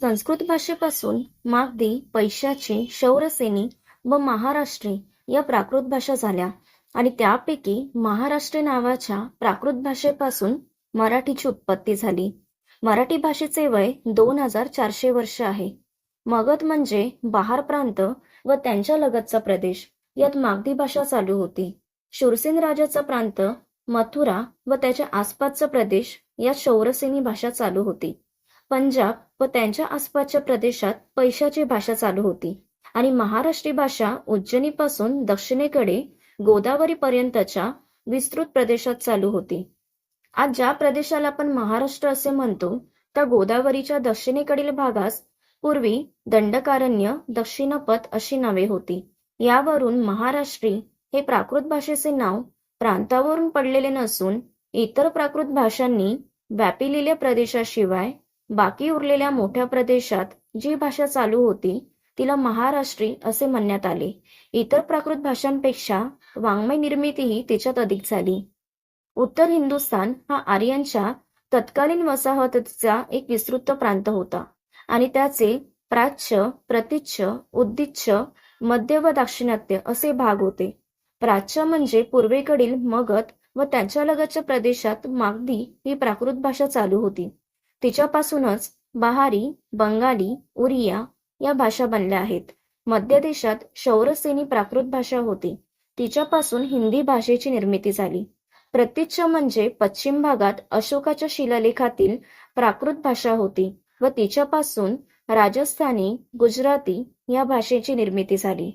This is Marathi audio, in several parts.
संस्कृत भाषेपासून मागधी पैशाची शौरसेनी व महाराष्ट्री या प्राकृत भाषा झाल्या आणि त्यापैकी महाराष्ट्री नावाच्या प्राकृत भाषेपासून मराठीची उत्पत्ती झाली. मराठी भाषेचे वय दोन हजार चारशे वर्ष आहे. मगध म्हणजे बहार प्रांत व त्यांच्या लगतचा प्रदेश. यात मागधी भाषा चालू होती. शूरसेन राजाचा प्रांत मथुरा व त्याच्या आसपासचा प्रदेश यात शौरसेनी भाषा चालू होती. पंजाब व त्यांच्या आसपासच्या प्रदेशात पैशाची भाषा चालू होती. आणि महाराष्ट्री भाषा उज्जैनीपासून दक्षिणेकडे गोदावरी पर्यंतच्या विस्तृत प्रदेशात चालू होती. आज ज्या प्रदेशाला आपण महाराष्ट्र असे म्हणतो त्या गोदावरीच्या दक्षिणेकडील भागास पूर्वी दंडकारण्य दक्षिणपथ अशी नावे होती. यावरून महाराष्ट्री हे प्राकृत भाषेचे नाव प्रांतावरून पडलेले नसून इतर प्राकृत भाषांनी व्यापिलेल्या प्रदेशाशिवाय बाकी उरलेल्या मोठ्या प्रदेशात जी भाषा चालू होती तिला महाराष्ट्री असे म्हणण्यात आले. इतर प्राकृत भाषांपेक्षा वाङ्मय निर्मितीही तिच्यात अधिक झाली. उत्तर हिंदुस्थान हा आर्यांच्या तत्कालीन वसाहतीचा एक विस्तृत प्रांत होता आणि त्याचे प्राच्य प्रतिच्छ उद्दिच्छ मध्य व दाक्षिणात्य असे भाग होते. प्राच्य म्हणजे पूर्वेकडील मगध व त्यांच्या लगतच्या प्रदेशात मागधी ही प्राकृत भाषा चालू होती. तिच्यापासूनच बहारी बंगाली उरिया या भाषा बनल्या आहेत. मध्य देशात शौरसेनी प्राकृत भाषा होती. तिच्यापासून हिंदी भाषेची निर्मिती झाली. प्रतीच्य म्हणजे पश्चिम भागात अशोकाच्या शिलालेखातील प्राकृत भाषा होती व तिच्यापासून राजस्थानी गुजराती या भाषेची निर्मिती झाली.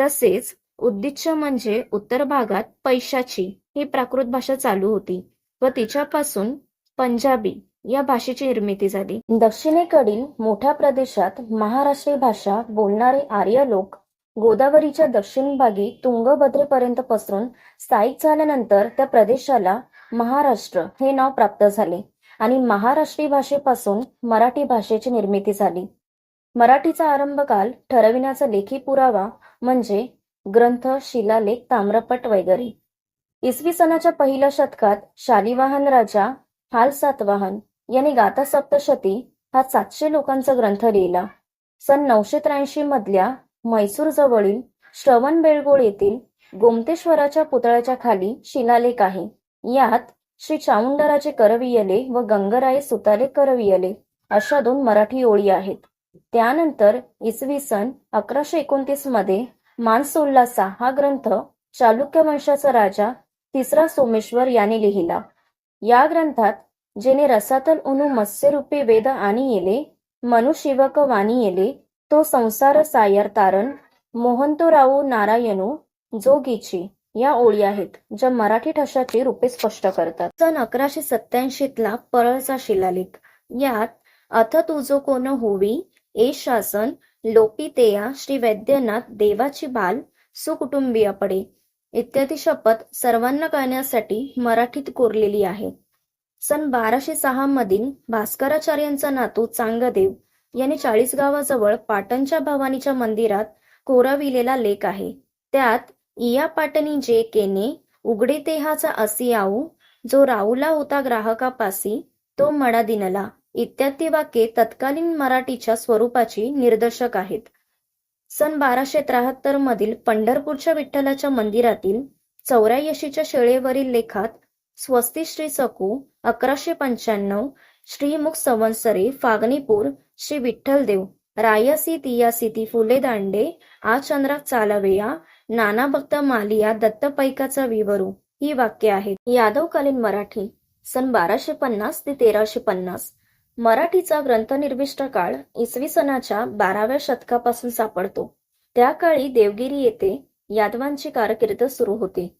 तसेच उद्दिच्य म्हणजे उत्तर भागात पैशाची ही प्राकृत भाषा चालू होती व तिच्यापासून पंजाबी या भाषेची निर्मिती झाली. दक्षिणेकडील मोठ्या प्रदेशात महाराष्ट्री भाषा बोलणारे आर्य लोक गोदावरीच्या दक्षिण भागी तुंगभद्रेपर्यंत पसरून स्थायिक झाल्यानंतर त्या प्रदेशाला महाराष्ट्र हे नाव प्राप्त झाले आणि महाराष्ट्री भाषेपासून मराठी भाषेची निर्मिती झाली. मराठीचा आरंभ काल ठरविण्याचा लेखी पुरावा म्हणजे ग्रंथ शिलालेख ताम्रपट वगैरे. इसवी सनाच्या पहिल्या शतकात शालिवाहन राजा हाल सातवाहन यांनी गाथा सप्तशती हा सातशे लोकांचा ग्रंथ लिहिला. सन नऊशे त्र्याऐंशी मधल्या मैसूर जवळील श्रवण बेळगोळ येथील गोमतेश्वराच्या पुतळ्याच्या खाली शिलालेख आहे. यात श्री चामुंडराचे करवियले व गंगराय सुताले करवियले अशा दोन मराठी ओळी आहेत. त्यानंतर इसवी सन अकराशे एकोणतीसमध्ये मानसोल्लासा हा ग्रंथ चालुक्य वंशाचा राजा तिसरा सोमेश्वर याने लिहिला. या ग्रंथात जेने रसातल उनु मत्स्यरूपी वेद आणि येले मनुशिवक वाणी येले तो संसार सायर तारण मोहनतोराऊ नारायणू जोगीची या ओळी आहेत ज्या मराठी ठशाची रूपे स्पष्ट करतात. सन अकराशे सत्याऐंशीतला परळचा शिलालेख. यात अथ तुझो कोण होवी ए शासन लोपितेया श्री वैद्यनाथ देवाची बाल सुकुटुंबीय पडे इत्यादी शपथ सर्वांना कळण्यासाठी मराठीत कोरलेली आहे. सन बाराशे सहा मधील भास्कराचार्यांचा नातू चांगदेव यांनी चाळीस गावाजवळ पाटणच्या भवानीच्या मंदिरात कोराविलेला लेख आहे. त्यात इया पाटणी जे केने उघडे तेहाचा असी आऊ जो राऊला होता ग्राहकापासी तो मडा दिनला. इत्यादी वाक्ये तत्कालीन मराठीच्या स्वरूपाची निर्देशक आहेत. सन बाराशे त्र्याहत्तर मधील पंढरपूरच्या विठ्ठलाच्या मंदिरातील चौऱ्याऐंशीच्या शेळेवरील लेखात स्वस्ती श्री सकू अकराशे पंच्याण्णव श्रीमुख संवत्सरे फागणीपूर श्री विठ्ठलदेव रायसी तियासी फुले दांडे आ चंद्रात चालवेया नाना भक्त मालिया दत्तपैकाचा विवरू ही वाक्य आहेत. यादवकालीन मराठी सन बाराशे पन्नास ते तेराशे पन्नास. मराठीचा ग्रंथनिर्विष्ट काळ इसवी सनाच्या बाराव्या शतकापासून सापडतो. त्या काळी देवगिरी येथे यादवांची कारकीर्द सुरू होती.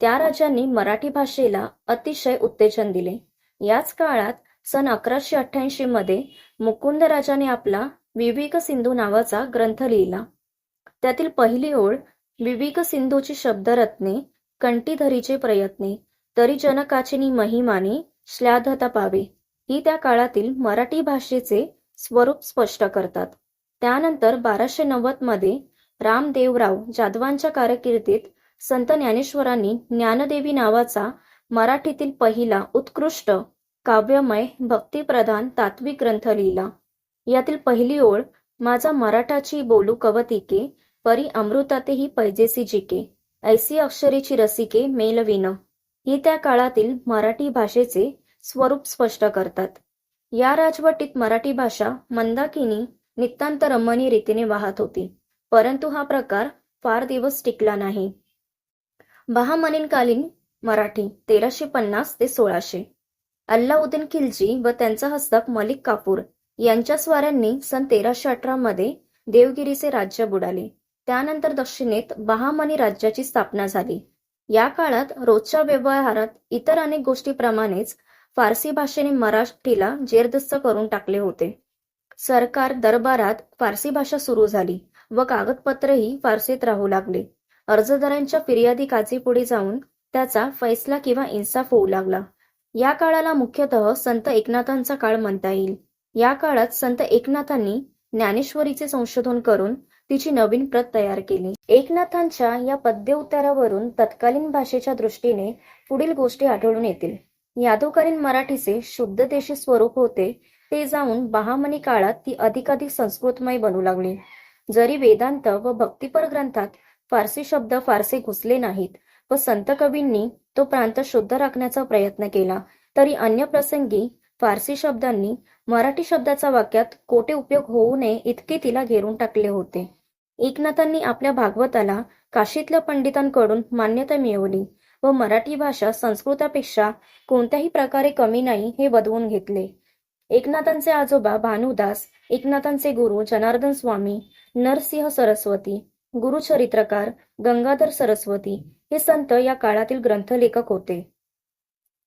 त्या राजांनी मराठी भाषेला अतिशय उत्तेजन दिले. याच काळात सन अकराशे अठ्ठ्याऐंशी मध्ये मुकुंद राजाने आपला विवेक सिंधू नावाचा ग्रंथ लिहिला. त्यातील पहिली ओळ विवेक सिंधूची शब्दरत्ने कंटीधरीचे प्रयत्ने तरी जनकाचिनी महिमाने श्लाधता पावे ही त्या काळातील मराठी भाषेचे स्वरूप स्पष्ट करतात. त्यानंतर बाराशे नव्वदमध्ये रामदेवराव जाधवांच्या कारकिर्दीत संत ज्ञानेश्वरांनी ज्ञानदेवी नावाचा मराठीतील पहिला उत्कृष्ट काव्यमय भक्तिप्रधान तात्विक ग्रंथ लिहिला. यातील पहिली ओळ माझा मराठाची बोलू कवतिके परी अमृतातेही पैजेसी जिके ऐसी अक्षरेची रसिके मेलविन ही त्या काळातील मराठी भाषेचे स्वरूप स्पष्ट करतात. या राजवटीत मराठी भाषा मंदाकिनी नितांत रमणी रीतीने वाहत होती. परंतु हा प्रकार फार दिवस टिकला नाही. बहामनीनकालीन मराठी तेराशे पन्नास ते सोळाशे. अल्लाउद्दीन खिलजी व त्यांचा हस्तक मलिक कापूर यांच्या स्वाऱ्यांनी सन तेराशे अठरा मध्ये देवगिरीचे राज्य बुडाले. त्यानंतर दक्षिणेत बहामनी राज्याची स्थापना झाली. या काळात रोजच्या व्यवहारात इतर अनेक गोष्टीप्रमाणेच फारसी भाषेने मराठीला जेरदस्त करून टाकले होते. सरकार दरबारात फारसी भाषा सुरू झाली व कागदपत्रही फारसीत राहू लागले. अर्जदारांच्या फिर्यादी काचीपुढे जाऊन त्याचा फैसला किंवा इन्साफ होऊ लागला. या काळाला मुख्यतः संत एकनाथांचा काळ म्हणता येईल. या काळात संत एकनाथांनी ज्ञानेश्वरीचे संशोधन करून तिची नवीन प्रत तयार केली. एकनाथांच्या या पद्य उत्तरावरून तत्कालीन भाषेच्या दृष्टीने पुढील गोष्टी आढळून येतील. यादवकालीन मराठीचे शुद्ध देशी स्वरूप होते ते जाऊन बहामनी काळात ती अधिकाधिक संस्कृतमय बनू लागली. जरी वेदांत व भक्तिपर ग्रंथात फारसी शब्द फारसे घुसले नाहीत व संत कवींनी तो प्रांत शुद्ध राखण्याचा प्रयत्न केला. तरी अन्य प्रसंगी फारसी शब्दांनी मराठी शब्दाचा वाक्यात कोठे उपयोग होऊ नये इतके तिला घेरून टाकले होते. एकनाथांनी आपल्या भागवताला काशीतल्या पंडितांकडून मान्यता मिळवली व मराठी भाषा संस्कृतापेक्षा कोणत्याही प्रकारे कमी नाही हे बदवून घेतले. एकनाथांचे आजोबा भानुदास एकनाथांचे गुरु जनार्दन स्वामी नरसिंह सरस्वती गुरुचरित्रकार गंगाधर सरस्वती हे संत या काळातील ग्रंथलेखक होते.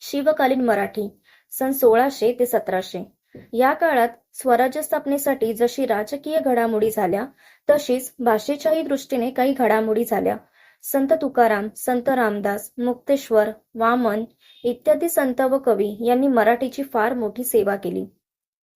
शिवकालीन मराठी सन सोळाशे ते सतराशे. या काळात स्वराज्य स्थापनेसाठी जशी राजकीय घडामोडी झाल्या तशीच भाषेच्याही दृष्टीने काही घडामोडी झाल्या. संत तुकाराम संत रामदास मुक्तेश्वर वामन इत्यादी संत व कवी यांनी मराठीची फार मोठी सेवा केली.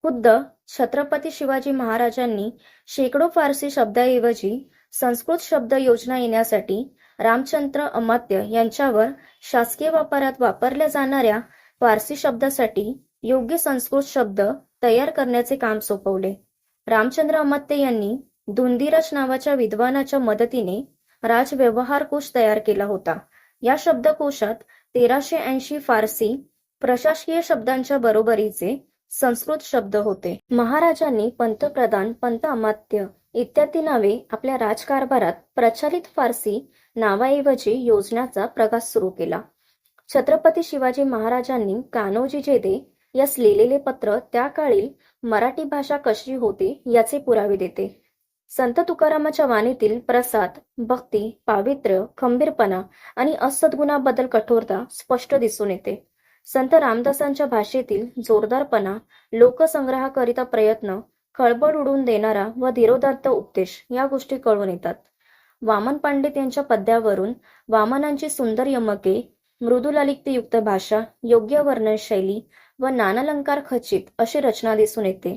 खुद्द छत्रपती शिवाजी महाराजांनी शेकडो फारसी शब्दाऐवजी संस्कृत शब्द योजना येण्यासाठी रामचंद्र अमात्य यांच्यावर शासकीय वापरात वापरल्या जाणाऱ्या फारसी शब्दासाठी योग्य संस्कृत शब्द तयार करण्याचे काम सोपवले. रामचंद्र अमात्य यांनी धुंदीराज नावाच्या विद्वानाच्या मदतीने राजव्यवहार कोश तयार केला होता. या शब्दकोशात तेराशे ऐंशी फारसी प्रशासकीय शब्दांच्या बरोबरीचे संस्कृत शब्द होते. महाराजांनी पंतप्रधान पंत अमात्य इत्यादी नावे आपल्या राजकारभारात प्रचलित फारसी नावाऐवजी योजनाचा प्रकाश सुरू केला. छत्रपती शिवाजी महाराजांनी कान्होजी जेदे यास लिहिलेले पत्र त्या काळी मराठी भाषा कशी होती याचे पुरावे देते. संत तुकारामाच्या वाणीतील प्रसाद भक्ती पावित्र्य खंबीरपणा आणि असद्गुणाबद्दल कठोरता स्पष्ट दिसून येते. संत रामदासांच्या भाषेतील जोरदारपणा लोकसंग्रहाकरिता प्रयत्न खळबळ उडून देणारा व धीरोदात्त उपदेश या गोष्टी कळून येतात. वामन पंडित यांच्या पद्यावरून वामनांची सुंदर यमके मृदुलालिक्तयुक्त भाषा योग्य वर्णनशैली व नानालंकार खचित अशी रचना दिसून येते.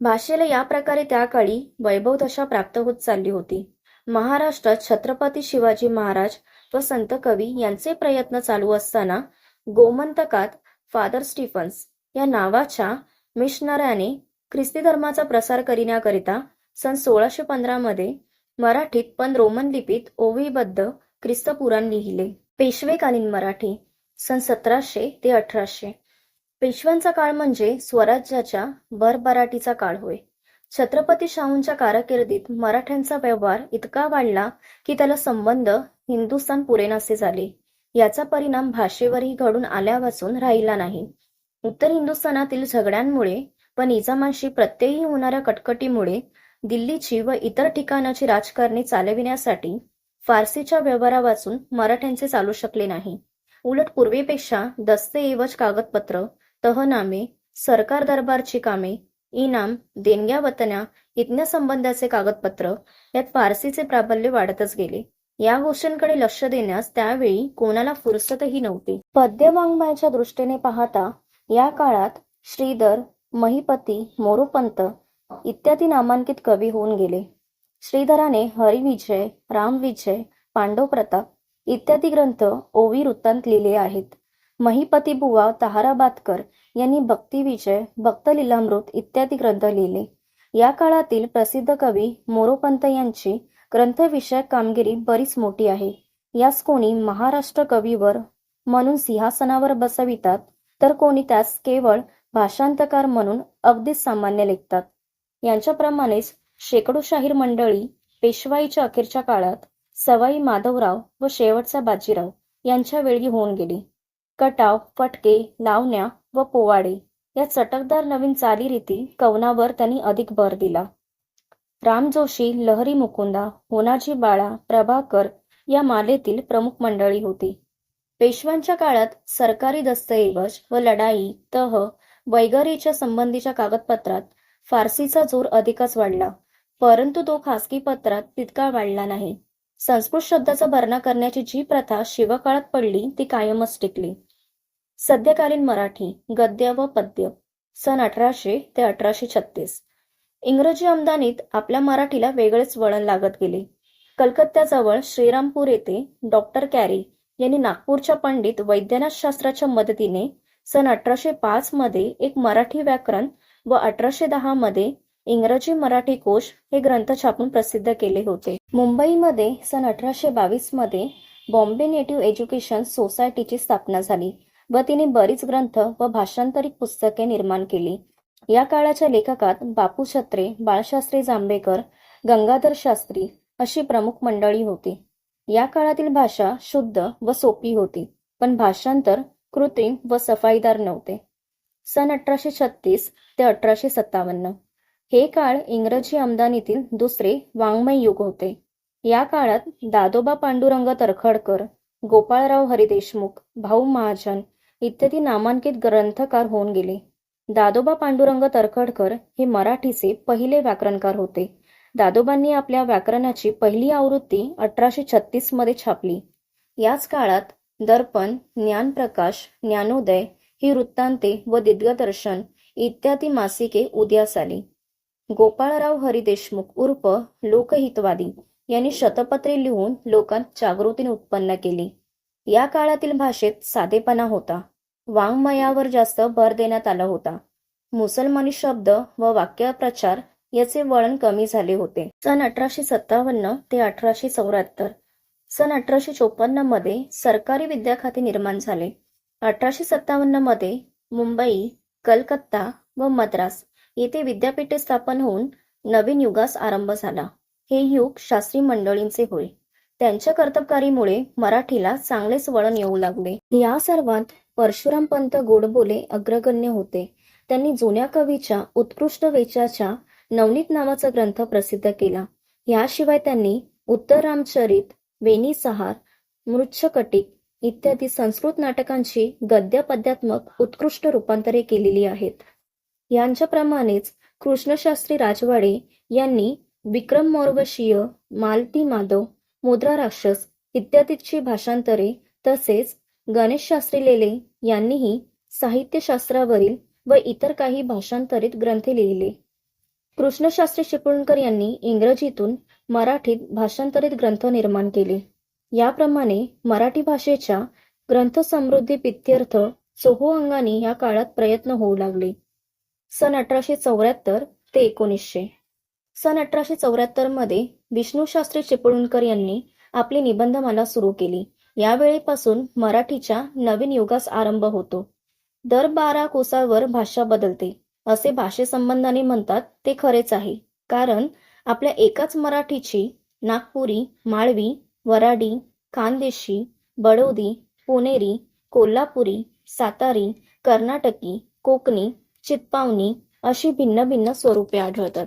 भाषेला या प्रकारे त्या काळी वैभव दशा प्राप्त होत चालली होती. महाराष्ट्रात छत्रपती शिवाजी महाराज व संत कवी यांचे प्रयत्न चालू असताना गोमंतकात फादर स्टीफन्स या नावाच्या मिशनऱ्याने ख्रिस्ती धर्माचा प्रसार करण्याकरिता सन सोळाशे पंधरा मध्ये मराठीत पण रोमन लिपीत ओवीबद्ध ख्रिस्तपुराण लिहिले. पेशवेकालीन मराठी सन सतराशे ते अठराशे. पेशव्यांचा काळ म्हणजे स्वराज्याच्या भरभराटीचा काळ होय. छत्रपती शाहूंच्या कारकिर्दीत मराठ्यांचा व्यवहार इतका वाढला की त्याला संबंध हिंदुस्थान पुरेनासे झाले. याचा परिणाम भाषेवरही घडून आल्यापासून राहिला नाही. उत्तर हिंदुस्थानातील झगड्यांमुळे व निजामांशी प्रत्ययी होणाऱ्या कटकटीमुळे दिल्लीची व इतर ठिकाणाची राजकारणी चालविण्यासाठी फारसीच्या व्यवहारावाचून मराठ्यांचे चालू शकले नाही. उलट पूर्वीपेक्षा दस्तऐवज कागदपत्र तहनामे सरकार दरबारची कामे इनाम देणग्या वतन्या इथल्या संबंधाचे कागदपत्र यात फारसीचे प्राबल्य वाढतच गेले. या गोष्टींकडे लक्ष देण्यास त्यावेळी कोणाला फुरसतही नव्हती. पद्यवाङ्मयाच्या दृष्टीने पाहता या काळात श्रीधर महिपती मोरोपंत इत्यादी नामांकित कवी होऊन गेले. श्रीधराने हरिविजय रामविजय पांडव प्रताप इत्यादी ग्रंथ ओवी वृत्तांत लिहिले आहेत. महिपती बुवा ताहाराबादकर यांनी भक्तिविजय भक्तलीलामृत इत्यादी ग्रंथ लिहिले. या काळातील प्रसिद्ध कवी मोरोपंत यांची ग्रंथविषयक कामगिरी बरीच मोठी आहे. यास कोणी महाराष्ट्र कवीवर म्हणून सिंहासनावर बसवितात तर कोणी त्यास केवळ भाषांतकार म्हणून अगदीच सामान्य लेखतात. यांच्याप्रमाणेच शेकडो शाहीर मंडळी पेशवाईच्या अखेरच्या काळात सवाई माधवराव व शेवटचा बाजीराव यांच्या वेळी होऊन गेली. कटाव फटके लावण्या व पोवाडे या चटकदार नवीन चालीरीती कवनावर त्यांनी अधिक भर दिला. राम जोशी लहरी मुकुंदा होनाजी बाळा प्रभाकर या मालेतील प्रमुख मंडळी होती. पेशव्यांच्या काळात सरकारी दस्तऐवज व लढाई तह वगैरेच्या संबंधीच्या कागदपत्रात फारसीचा जोर अधिकच वाढला. परंतु तो खासगी पत्रात तितका वाढला नाही. संस्कृत शब्दाचा भरणा करण्याची जी प्रथा शिवकाळात पडली ती कायमच टिकली. सध्याकालीन मराठी गद्य व पद्य सन अठराशे ते अठराशे छत्तीस. इंग्रजी आमदानीत आपल्या मराठीला वेगळेच वळण लागत गेले. कलकत्त्याजवळ श्रीरामपूर येथे डॉक्टर कॅरी यांनी नागपूरच्या पंडित वैद्यनाथ शास्त्राच्या मदतीने सन अठराशे पाच मध्ये एक मराठी व्याकरण व अठराशे दहा मध्ये इंग्रजी मराठी कोश हे ग्रंथ छापून प्रसिद्ध केले होते. मुंबईमध्ये सन अठराशे बावीसमध्ये बॉम्बे नेटिव्ह एज्युकेशन सोसायटीची स्थापना झाली व तिने बरीच ग्रंथ व भाषांतरित पुस्तके निर्माण केली. या काळाच्या लेखकात बापू छत्रे बाळशास्त्री जांभेकर गंगाधर शास्त्री अशी प्रमुख मंडळी होती. या काळातील भाषा शुद्ध व सोपी होती पण भाषांतर कृत्रिम व सफाईदार नव्हते. सन अठराशे छत्तीस ते अठराशे सत्तावन्न. हे काळ इंग्रजी आमदानीतील दुसरे वाङ्मय युग होते. या काळात दादोबा पांडुरंग तरखडकर गोपाळराव हरिदेशमुख भाऊ महाजन इत्यादी नामांकित ग्रंथकार होऊन गेले. दादोबा पांडुरंग तरखडकर हे मराठीचे पहिले व्याकरणकार होते. दादोबांनी आपल्या व्याकरणाची पहिली आवृत्ती अठराशे छत्तीसमध्ये छापली. याच काळात दर्पण ज्ञानप्रकाश ज्ञानोदय ही वृत्तांते व दिग्दर्शन इत्यादी मासिके उदयास आली. गोपाळराव हरिदेशमुख उर्फ लोकहितवादी यांनी शतपत्रे लिहून लोकांत जागृती उत्पन्न केली. या काळातील भाषेत साधेपणा होता. वाङ्मयावर जास्त भर देण्यात आला होता. मुसलमानी शब्द व वाक्यप्रचार याचे वळण कमी झाले होते. सन अठराशे सत्तावन्न ते अठराशे चौऱ्याहत्तर. सन अठराशे चोपन्नमध्ये सरकारी विद्या खाते निर्माण झाले. अठराशे सत्तावन्नमध्ये मुंबई कलकत्ता व मद्रास येथे विद्यापीठे स्थापन होऊन नवीन युगास आरंभ झाला. हे युग शास्त्री मंडळींचे होय. त्यांच्या कर्तबकारीमुळे मराठीला चांगलेच वळण येऊ लागले. या सर्वात परशुराम पंत गोडबोले अग्रगण्य होते. त्यांनी जुन्या कवीच्या उत्कृष्ट वेचाच्या नवनीत नावाचा ग्रंथ प्रसिद्ध केला. याशिवाय त्यांनी उत्तर रामचरित वेणी सहार मृच्छकटिक इत्यादी संस्कृत नाटकांची गद्य पद्यात्मक उत्कृष्ट रूपांतरे केलेली आहेत. यांच्याप्रमाणेच कृष्णशास्त्री राजवाडे यांनी विक्रम मौर्वशीय मालती माधव मुद्रा राक्षस इत्यादीची भाषांतरे तसेच गणेशशास्त्री लेले यांनीही साहित्यशास्त्रावरील व इतर काही भाषांतरित ग्रंथ लिहिले. कृष्णशास्त्री चिपळूणकर यांनी इंग्रजीतून मराठीत भाषांतरित ग्रंथ निर्माण केले. याप्रमाणे मराठी भाषेच्या ग्रंथसमृद्धी पित्यर्थ सोहो अंगाने या काळात प्रयत्न होऊ लागले. सन अठराशे चौऱ्याहत्तर ते एकोणीसशे. सन अठराशे चौऱ्याहत्तरमध्ये विष्णूशास्त्री चिपळूणकर यांनी आपली निबंधमाला सुरू केली. यावेळेपासून मराठीच्या नवीन युगास आरंभ होतो. दर बारा कोसावर भाषा बदलते. असे भाषेसंबंधाने म्हणतात ते खरेच आहे. कारण आपल्या एकाच मराठीची नागपुरी माळवी वराडी खानदेशी बडोदी पुणेरी कोल्हापुरी सातारी कर्नाटकी कोकणी चितपावनी अशी भिन्न भिन्न स्वरूपे आढळतात.